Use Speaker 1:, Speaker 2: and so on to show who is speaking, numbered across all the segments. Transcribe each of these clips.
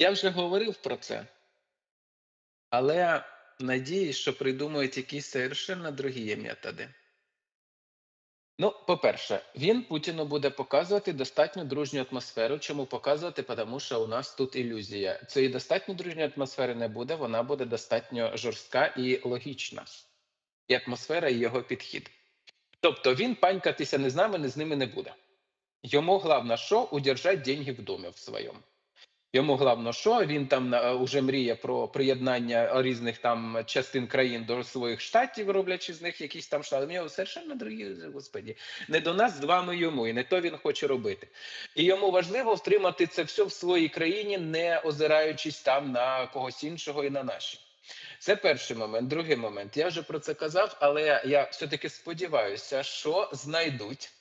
Speaker 1: Я вже говорив про це. Але надіюсь, що придумають якісь совершенно другі методи. Ну, по-перше, він Путіну буде показувати достатньо дружню атмосферу. Чому показувати? Тому що у нас тут ілюзія. Цієї достатньо дружньої атмосфери не буде, вона буде достатньо жорстка і логічна. І атмосфера, і його підхід. Тобто він панькатися не з нами, не з ними не буде. Йому головне, що удержать деньги в домі в своєму. Йому головне, що він там е, уже мріє про приєднання різних там частин країн до своїх штатів, роблячи з них якісь там штати. У нього совершенно другі, господі, не до нас з вами йому, і не то він хоче робити. І йому важливо втримати це все в своїй країні, не озираючись там на когось іншого і на наші. Це перший момент. Другий момент. Я вже про це казав, але я все-таки сподіваюся, що знайдуть.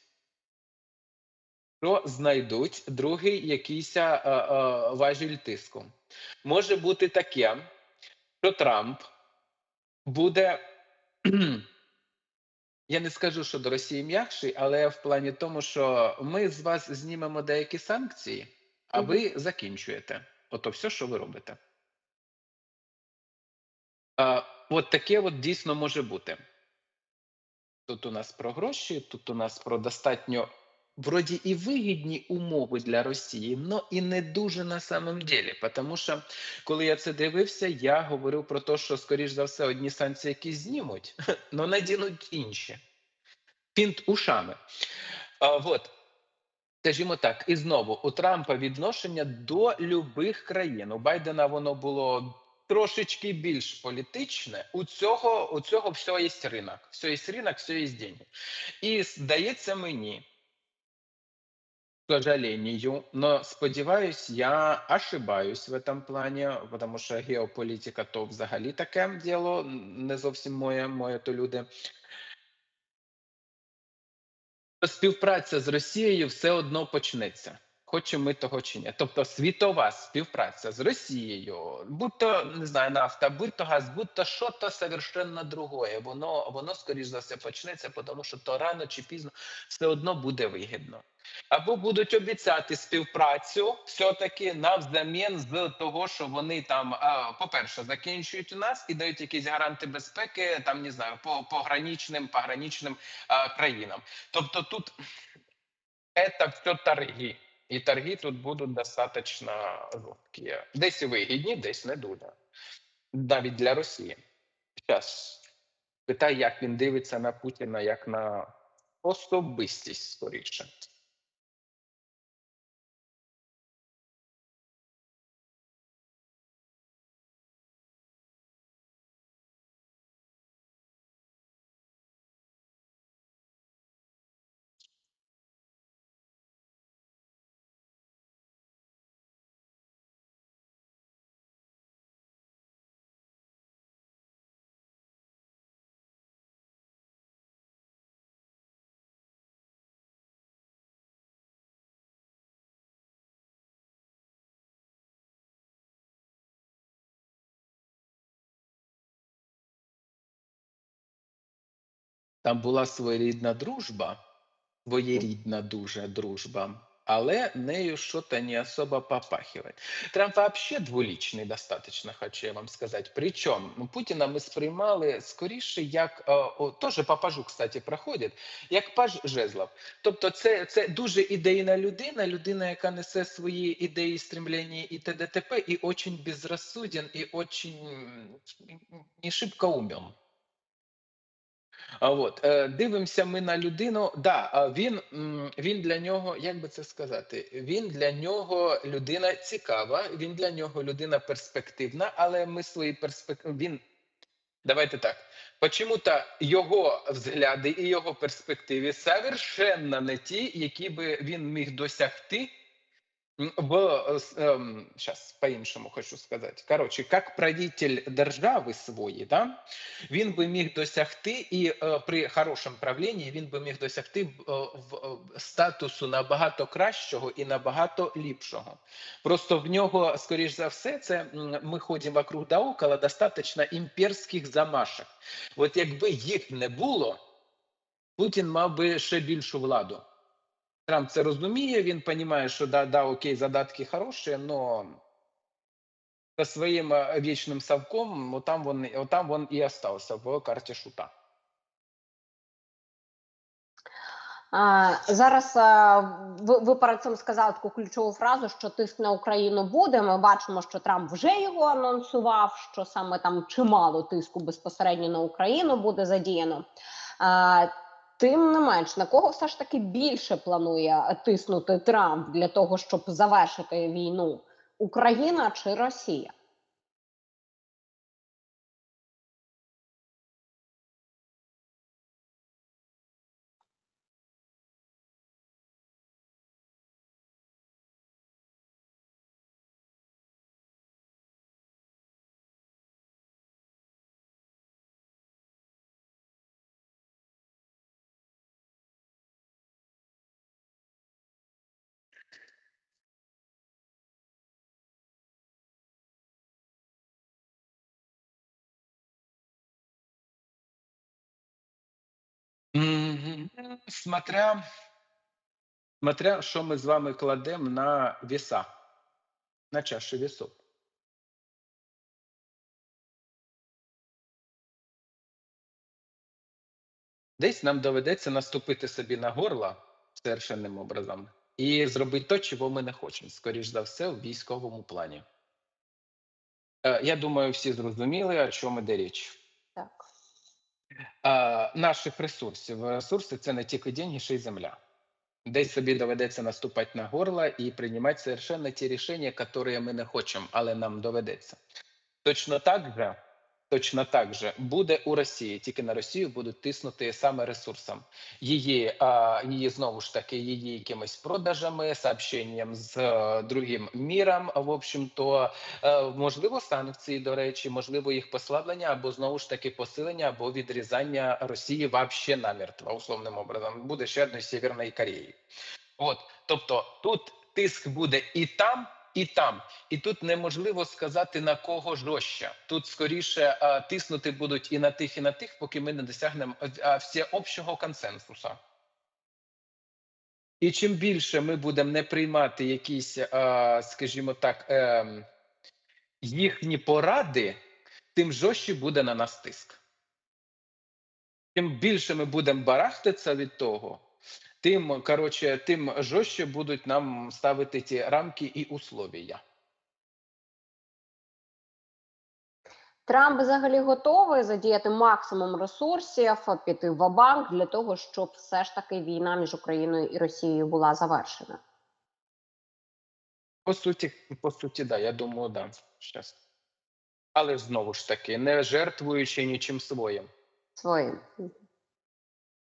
Speaker 1: Що знайдуть другий якийсь а, а, важіль тиску. Може бути таке, що Трамп буде. Я не скажу, що до Росії м'якший, але в плані тому, що ми з вас знімемо деякі санкції, а ви закінчуєте. Ото все, що ви робите. А, От таке от дійсно може бути. Тут у нас про гроші, тут у нас про достатньо вроді і вигідні умови для Росії, але і не дуже на самом деле. Тому що коли я це дивився, я говорив про те, що скоріш за все одні санкції якісь знімуть, але надінуть інші. Пінт ушами. А, вот. Скажімо так, і знову у Трампа відношення до любих країн. У Байдена воно було трошечки більш політичне. У цього у цього все є ринок. Все є ринок, все є деньги. І здається мені, сожалению, но сподіваюсь, я ошибаюсь в этом плані, тому що геополітика то взагалі таке діло, не зовсім моє, моє то люди. Співпраця з Росією все одно почнеться. Хочемо ми того чи ні. Тобто світова співпраця з Росією, будь то не знаю, нафта, будь то газ, будь то що то совершенно другое. Воно воно скоріш за все почнеться, тому що то рано чи пізно все одно буде вигідно. Або будуть обіцяти співпрацю все-таки навзамін з того, що вони там, по-перше, закінчують у нас і дають якісь гаранти безпеки, там не знаю, по пограничним, пограничним а, країнам. Тобто тут це все торги. І торги тут будуть достатньо жорсткі. Десь вигідні, десь не дуже. Навіть для Росії. Зараз питаю, як він дивиться на Путіна як на особистість скоріше. Там була своєрідна дружба, своєрідна дуже дружба, але нею що-то не особо попахивает. Трамп вообще двуличний достаточно, хочу я вам сказати. Причому Путіна ми сприймали скоріше як о, о, теж по пажу, кстати, проходить, як паж жезлов. Тобто, це це дуже ідейна людина, людина, яка несе свої ідеї, стремлення і т.д. т.п. і очень безрозсуден, і очень не шибко умен. От е, дивимося ми на людину. Да, він він для нього, як би це сказати, він для нього людина цікава, він для нього людина перспективна, але ми свої перспективи. Він давайте так. Почему-то його взгляди і його перспективи совершенно не ті, які би він міг досягти в э, сейчас по-іншому хочу сказати. Коротше, як правитель держави своєї, да, він би міг досягти, і э, при хорошому правлінні він би міг досягти э, в статусу набагато кращого і набагато ліпшого. Просто в нього, скоріш за все, це ми ходимо вокруг да около достатньо імперських замашок. От якби їх не було, Путін мав би ще більшу владу. Трамп це розуміє, він розуміє, що да, да, окей, задатки хороші, але со своим э, вечным совком, вот там вон, вот там вон в карте шута.
Speaker 2: А, зараз а, ви, ви перед цим сказали таку ключову фразу, що тиск на Україну буде. Ми бачимо, що Трамп вже його анонсував, що саме там чимало тиску безпосередньо на Україну буде задіяно. А, тим не менш, на кого все ж таки більше планує тиснути Трамп для того, щоб завершити війну? Україна чи Росія?
Speaker 1: Смотря, смотря, що ми з вами кладемо на веса, на чашу весов. Десь нам доведеться наступити собі на горло совершенним образом і зробити те, чого ми не хочемо, скоріш за все, в військовому плані. Е, Я думаю, всі зрозуміли, о чому йде річ.
Speaker 2: Так.
Speaker 1: Наших ресурсів. Ресурси це не тільки деньги, ще й земля. Десь собі доведеться наступати на горло і приймати совершенно ті рішення, які ми не хочемо, але нам доведеться. Точно так же, точно так же буде у Росії. Тільки на Росію будуть тиснути саме ресурсом. Її, а, її знову ж таки, її якимись продажами, сообщенням з е, другим міром. В общем-то, е, можливо, санкції, до речі, можливо, їх послаблення або знову ж таки посилення або відрізання Росії вообще намертво, условним образом. Буде ще одної Северної Кореї. От, тобто, тут тиск буде і там. І там, і тут неможливо сказати на кого жорстче. Тут скоріше а, тиснути будуть і на тих, і на тих, поки ми не досягнемо всеобщого консенсусу. І чим більше ми будемо не приймати якісь, а, скажімо так, ем, їхні поради, тим жорстче буде на нас тиск. Чим більше ми будемо барахтатися від того, тим коротше, тим жорстче будуть нам ставити ті рамки і условия.
Speaker 2: Трамп взагалі готовий задіяти максимум ресурсів, піти в банк для того, щоб все ж таки війна між Україною і Росією була завершена.
Speaker 1: По суті, по суті, да, я думаю, да. Щас. Але знову ж таки, не жертвуючи нічим своїм.
Speaker 2: Своїм.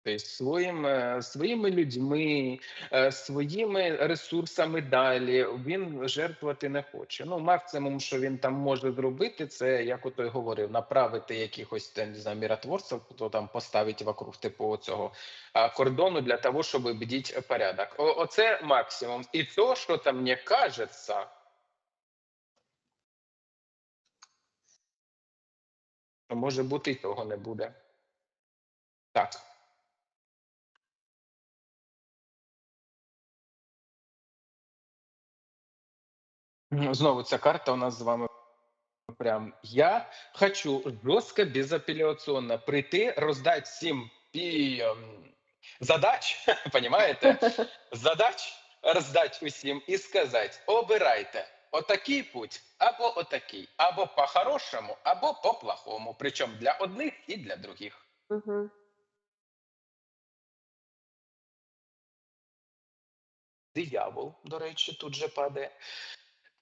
Speaker 1: Тобто своїм, е, своїми людьми, е, своїми ресурсами далі він жертвувати не хоче. Ну, максимум, що він там може зробити, це як ото й говорив, направити якихось там, не знаю, миротворців, хто там поставить вокруг типу цього кордону для того, щоб бдіть порядок. О, оце максимум. І то, що там мені кажеться, може бути і того не буде. Так. Знову ця карта у нас з вами прям. Я хочу жорстко, безапеляційно прийти, роздати всім пі... ем, задач, понимаєте? Задач роздати усім і сказати: обирайте отакий путь, або отакий, або по-хорошому, або по-плохому. Причому для одних і для других.
Speaker 2: Угу.
Speaker 1: Диявол, до речі, тут же падає.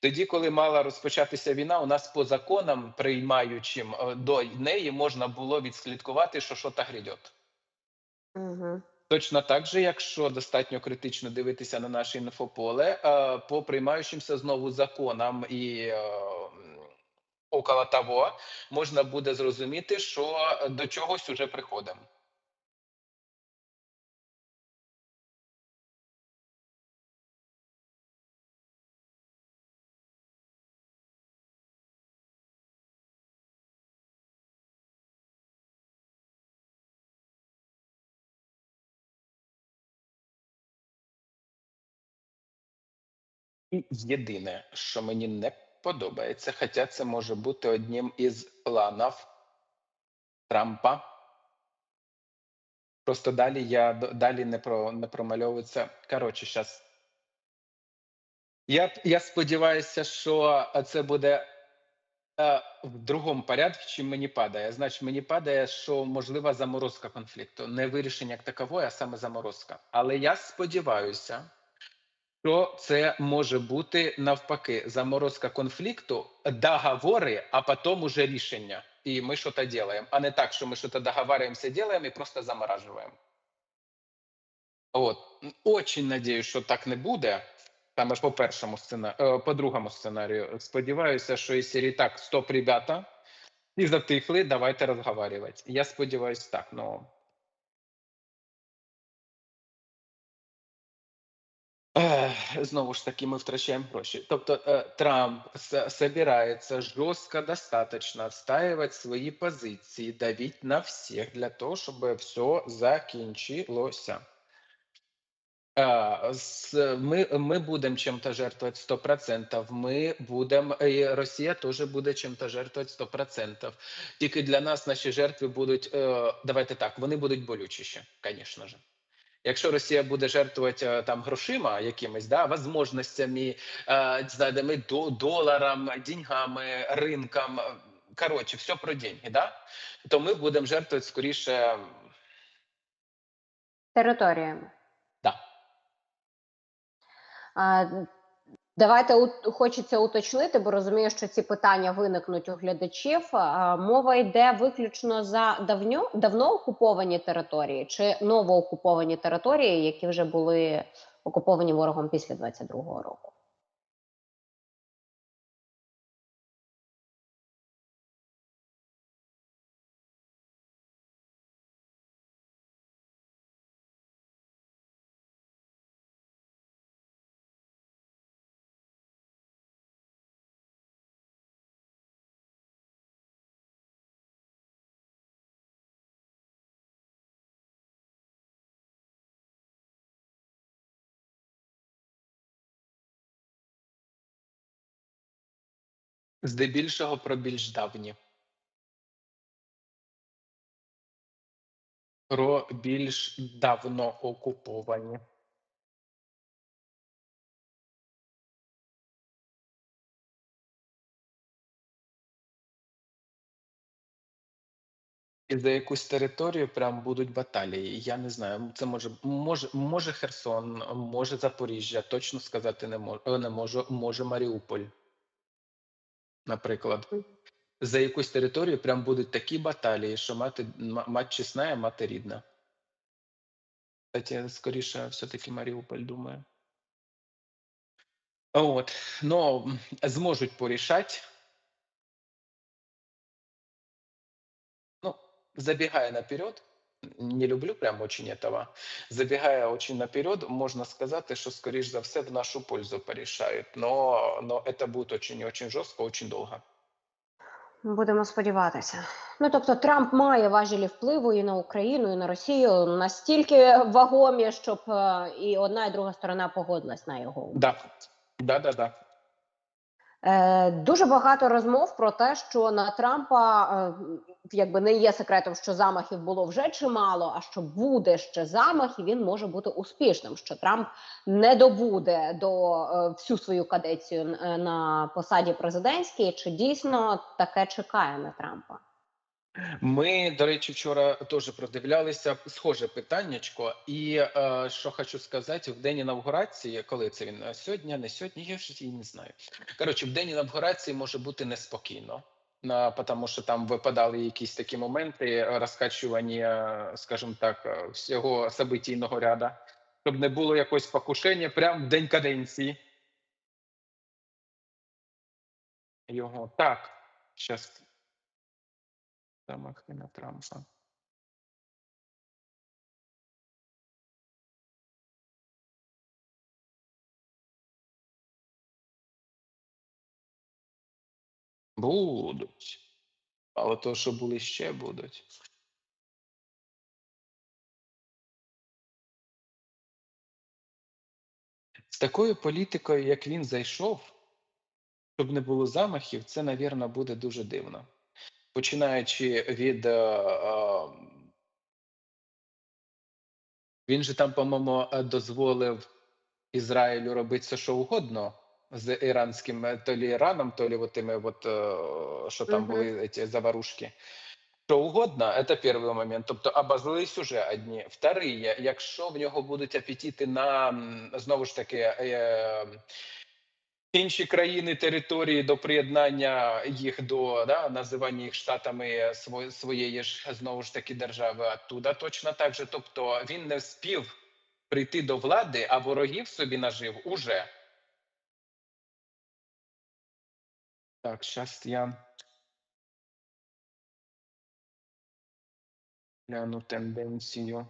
Speaker 1: Тоді, коли мала розпочатися війна, у нас по законам, приймаючим е, до неї, можна було відслідкувати, що що та грядет.
Speaker 2: Угу.
Speaker 1: Точно так же, якщо достатньо критично дивитися на наше інфополе, е, по приймаючимся знову законам і е, около того, можна буде зрозуміти, що до чогось уже приходимо. Єдине, що мені не подобається, хоча це може бути одним із планів Трампа. Просто далі я далі не про не промальовується. Коротше, зараз. Я, я сподіваюся, що це буде е, в другому порядку, чим мені падає. Значить, мені падає, що можлива заморозка конфлікту, не вирішення як такової, а саме заморозка. Але я сподіваюся, що це може бути навпаки заморозка конфлікту, договори, а потім уже рішення. І ми щось робимо, а не так, що ми щось договариваемся, делаем і просто заморажуємо. От очень надіюсь, що так не буде. Саме по першому сценарію, по другому сценарію. Сподіваюся, що і серії так, стоп, ребята, і затихли, давайте розговорювати. Я сподіваюся, так. Ну знову ж таки, ми втрачаємо гроші. Тобто е, Трамп с- собирається жорстко достаточно отстаивать свої позиції, давить на всіх для того, щоб все закінчилося. Е, Ми, ми будемо чим-то жертвувати 100%. Ми будемо, і Росія теж буде чим-то жертвувати 100%. Тільки для нас наші жертви будуть, е, давайте так, вони будуть болючіші, звісно ж. Якщо Росія буде жертвувати е, там грошима якимись, да, возможностями, е, знайдемо до доларам, деньгами, ринкам, е, коротше, все про деньги, да, то ми будемо жертвувати скоріше,
Speaker 2: Територіями.
Speaker 1: да.
Speaker 2: А, Давайте хочеться уточнити, бо розумію, що ці питання виникнуть у глядачів. Мова йде виключно за давньо давно окуповані території чи новоокуповані території, які вже були окуповані ворогом після 22-го року.
Speaker 1: Здебільшого про більш давні. Про більш давно окуповані. І за якусь територію прям будуть баталії. Я не знаю. Це може може, може Херсон, може Запоріжжя. Точно сказати не можу. Не можу. Може Маріуполь, наприклад. За якусь територію прям будуть такі баталії, що мати мать чесна, а мати рідна. Кстати, скоріше, все-таки Маріуполь, думаю. От, ну, зможуть порішати. Ну, забегая наперед, не люблю прям очень этого. Забегая очень наперед, можно сказать, что, скорее за все, в нашу пользу порішають. Но, но это будет очень и очень жестко, очень долго.
Speaker 2: Будемо сподіватися. Ну тобто, Трамп має важелі впливу і на Україну, і на Росію настільки вагомі, щоб е, і одна, і друга сторона погодилась на його.
Speaker 1: Да, да, да, да.
Speaker 2: Е, дуже багато розмов про те, що на Трампа е, якби не є секретом, що замахів було вже чимало, а що буде ще замах, і він може бути успішним. Що Трамп не добуде до е, всю свою кадецію е, на посаді президентській. Чи дійсно таке чекає на Трампа?
Speaker 1: Ми, до речі, вчора теж продивлялися схоже питаннячко. І е, що хочу сказати, в день інавгурації, коли це він Е, сьогодні, не сьогодні, я ж і не знаю. Коротше, в день інавгурації може бути неспокійно. На, тому що там випадали якісь такі моменти розкачування, скажімо так, е, всього событійного ряду, щоб не було якогось покушення прямо в день каденції. Його так. Щас. Замахи на Трампа. Будуть. Але то, що були ще будуть. З такою політикою, як він зайшов, щоб не було замахів, це, навірно, буде дуже дивно. Починаючи від. е, е, він же там, по-моєму, е, дозволив Ізраїлю робити все, що угодно з іранським е, то лі Іраном, то лі от тими, от, е, що там були ці заварушки. Що угодно, це перший момент. Тобто обозлились уже одні. Вторий, якщо в нього будуть апетити на знову ж таки е, інші країни території до приєднання їх до да, називання їх штатами сво- своєї ж знову ж таки держави оттуда точно так же. Тобто він не вспів прийти до влади, а ворогів собі нажив уже. Так, зараз я гляну тенденцію.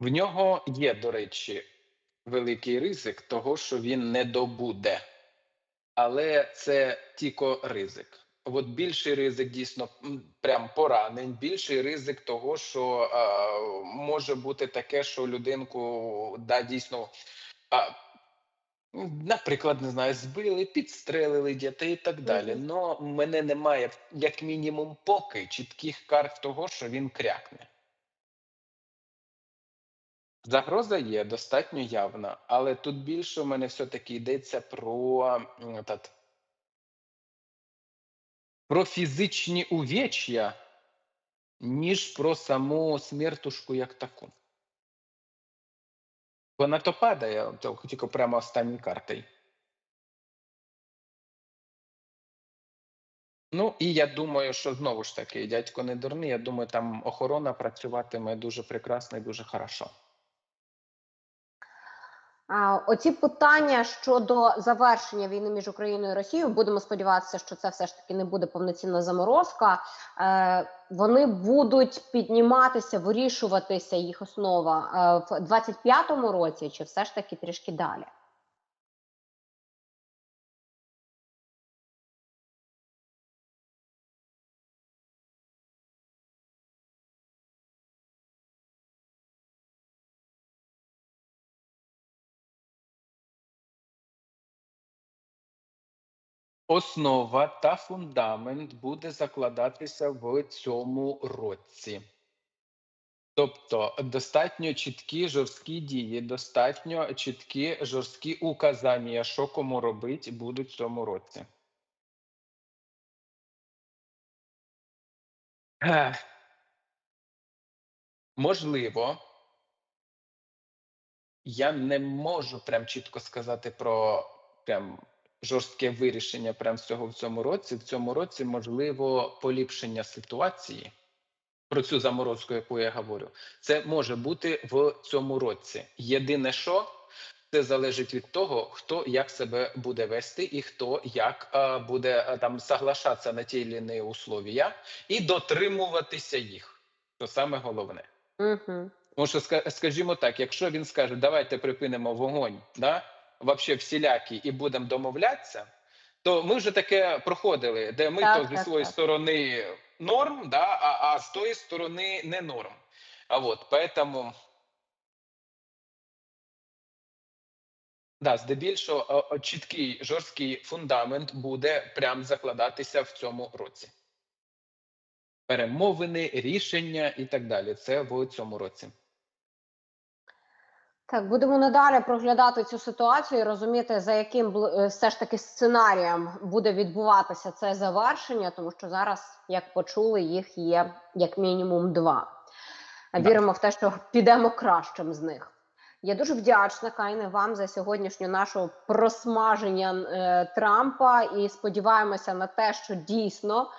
Speaker 1: В нього є, до речі, великий ризик того, що він не добуде. Але це тільки ризик. От більший ризик дійсно прям поранень, більший ризик того, що а, може бути таке, що людинку да, дійсно, а, наприклад, не знаю, збили, підстрелили дітей і так далі.
Speaker 2: Мгм.
Speaker 1: Но в мене немає, як мінімум, поки чітких карт того, що він крякне. Загроза є достатньо явна, але тут більше у мене все-таки йдеться про, м, тат, про фізичні увеч'я, ніж про саму смертушку як таку. Вона то падає, то тільки прямо останньою картою. Ну і я думаю, що знову ж таки, дядько не дурний, я думаю, там охорона працюватиме дуже прекрасно і дуже хорошо.
Speaker 2: Оці питання щодо завершення війни між Україною і Росією, будемо сподіватися, що це все ж таки не буде повноцінна заморозка. Е, вони будуть підніматися, вирішуватися їх основа е, в 25-му році, чи все ж таки трішки далі?
Speaker 1: Основа та фундамент буде закладатися в цьому році. Тобто достатньо чіткі жорсткі дії, достатньо чіткі жорсткі указання, що кому робити, будуть в цьому році. Можливо, я не можу прям чітко сказати про прям жорстке вирішення прям цього в цьому році. В цьому році можливо поліпшення ситуації. Про цю заморозку, яку я говорю, це може бути в цьому році. Єдине, що це залежить від того, хто як себе буде вести, і хто як а, буде а, там соглашатися на ті чи інші условия і дотримуватися їх. Це саме головне.
Speaker 2: Угу.
Speaker 1: Тому що, скажімо так, якщо він скаже, давайте припинимо вогонь, да, вообще всілякий, і будемо домовлятися, то ми вже таке проходили, де ми
Speaker 2: Так,
Speaker 1: то зі
Speaker 2: так,
Speaker 1: своєї
Speaker 2: так.
Speaker 1: сторони норм, да, а, а з тої сторони не норм. А от, поэтому, да, здебільшого о, чіткий жорсткий фундамент буде прям закладатися в цьому році. Перемовини, рішення і так далі. Це в цьому році.
Speaker 2: Так, будемо надалі проглядати цю ситуацію і розуміти, за яким е, все ж таки сценарієм буде відбуватися це завершення, тому що зараз, як почули, їх є як мінімум два. Віримо в те, що підемо кращим з них. Я дуже вдячна Кайне вам за сьогоднішню нашу просмаження е, Трампа і сподіваємося на те, що дійсно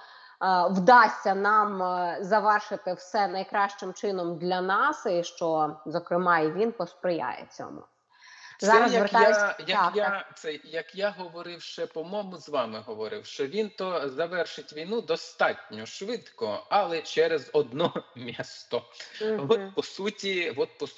Speaker 2: вдасться нам е, завершити все найкращим чином для нас, і що зокрема і він посприяє цьому.
Speaker 1: Це
Speaker 2: Зараз
Speaker 1: як
Speaker 2: звертаюсь-
Speaker 1: я, як,
Speaker 2: так,
Speaker 1: я, це, як я говорив ще, по-моєму, з вами говорив, що він то завершить війну достатньо швидко, але через одно місто.
Speaker 2: Мгм.
Speaker 1: От по суті, от по суті.